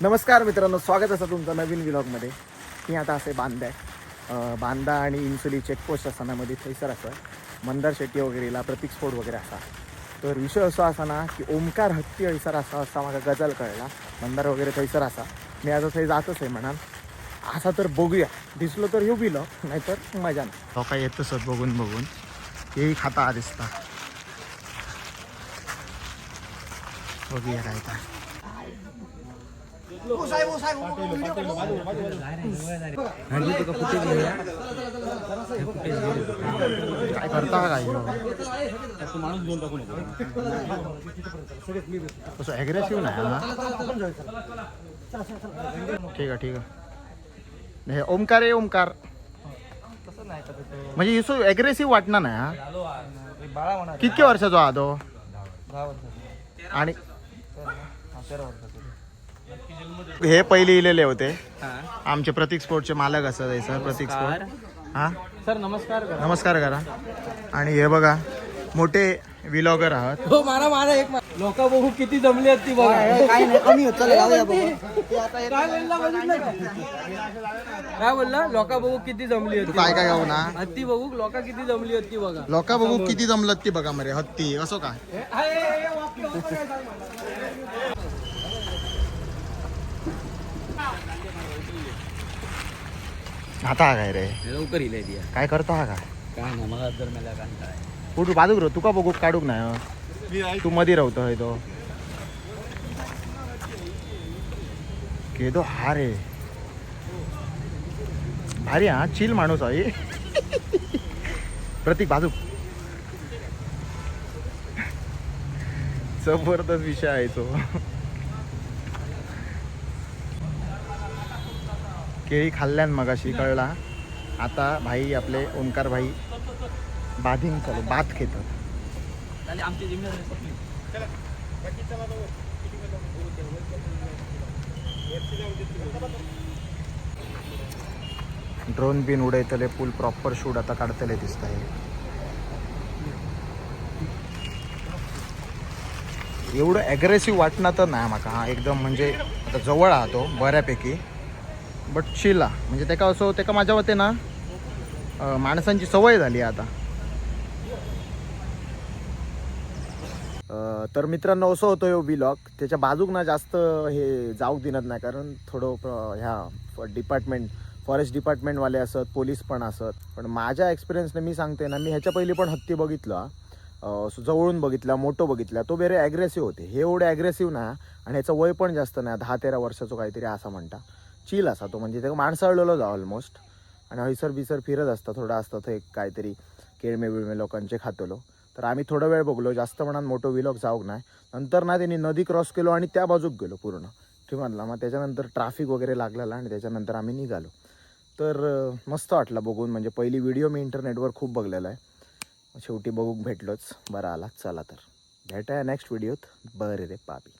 नमस्कार मित्रांनो स्वागत असं तुमचं नवीन व्लॉगमध्ये मी आता असे बांदा आहे बांदा आणि इन्सुली चेकपोस्ट असतानामध्ये थंयसर असं मंदार शेट्टी वगैरेला प्रतीक स्फोट वगैरे असा. तर विषय असा ना की ओमकार हत्ती हयसर असा असा माझा गजाल कळला. मंदार वगैरे थंयसर असा. मी आता थंय जातच आहे म्हणाल. असा तर बघूया. दिसलो तर येऊ बिलो नाहीतर मजा नाही. लोक येत असत बघून बघून. हेही खाता हा दिसता. बघूया काय काय काय करता काय ह्यो? कसं ॲग्रेसिव्ह नाही हा. ठीक आहे ठीक आहे. हे ओमकार आहे ओमकार. म्हणजे इसो ॲग्रेसिव्ह वाटणार नाही हा. म्हणा कितके वर्षाचो हा तो? आणि तेरा वर्षाचा. हे पहिले इलेले होते. आमचे प्रतीक स्पोर्टचे मालक असत सर प्रतीक स्पोर्ट. हा? सर नमस्कार करा. नमस्कार करा. आणि हे बघा मोठे विलॉगर आहात. हो मारा मारा एक लोक बघू किती जमली आहेत ती बघा. काय नाही कमी होत काय बोलला लोक बघू किती जमली तू होती काय काय गाऊ ना? हत्ती बघू लोक किती जमली होती बघा. लोका बघू किती जमलत ती बघा मरे हत्ती असो काय आता हा काय रे? लवकर इले ती काय करता हा काय? काय ना मग जर मला कुठं बाजूक रो तुका बघू? काढूक नाही हं. तू मध्ये राहतो हय तो. केदो हा रे. भारी हा? चिल माणूस आहे प्रतीक बाजू जबरदस्त विषय आहे तो. केळी खाल्ल्यान मगाशी कळला. आता भाई आपले ओंकार भाई बाधिंग चालू बात संपली. ड्रोन बिन उडयतले फुल प्रॉपर शूट आता काढतले दिसत आहे एवढं ॲग्रेसिव्ह वाटणं तर नाही म्हाका हा एकदम म्हणजे आता जवळ हा तो बऱ्यापैकी. बट शिला म्हणजे तेका असो तेका माझ्या मते ना माणसांची सवय झाली आहे आता तर मित्रांनो असं होतं हो ब्लॉग त्याच्या बाजूक ना जास्त हे जाऊक दिनत नाही कारण थोडं ह्या डिपार्टमेंट फॉरेस्ट डिपार्टमेंटवाले असत पोलीस पण असत. पण माझ्या एक्सपिरियन्सने मी सांगते ना मी ह्याच्या पहिली पण हत्ती बघितला. जवळून बघितला मोठं बघितला. तो बेरे ॲग्रेसिव्ह होते. हे एवढे ॲग्रेसिव्ह ना आणि ह्याचं वय पण जास्त नाही दहा तेरा वर्षाचं काहीतरी असं म्हणता. चिल असा तो म्हणजे ते माणसाळलेलो जा ऑलमोस्ट आणि हयसर बिसर फिरत असता थोडं असतं ते काहीतरी केळमे बिळमे लोकांचे खातलो. तर आम्ही थोडा वेळ बघलो जास्त म्हणान मोठो विलॉग जाऊक नाही नंतर ना त्यांनी नदी क्रॉस केलो आणि त्या बाजूक गेलो पूर्ण. ठीक म्हणला मग त्याच्यानंतर ट्रॅफिक वगैरे लागलेला आणि त्याच्यानंतर आम्ही निघालो. तर मस्त वाटलं बघून म्हणजे पहिली व्हिडिओ मी इंटरनेटवर खूप बघलेला आहे. शेवटी बघूक भेटलोच. बरं आला चला तर. भेटाया नेक्स्ट व्हिडिओत बरे रे पापी.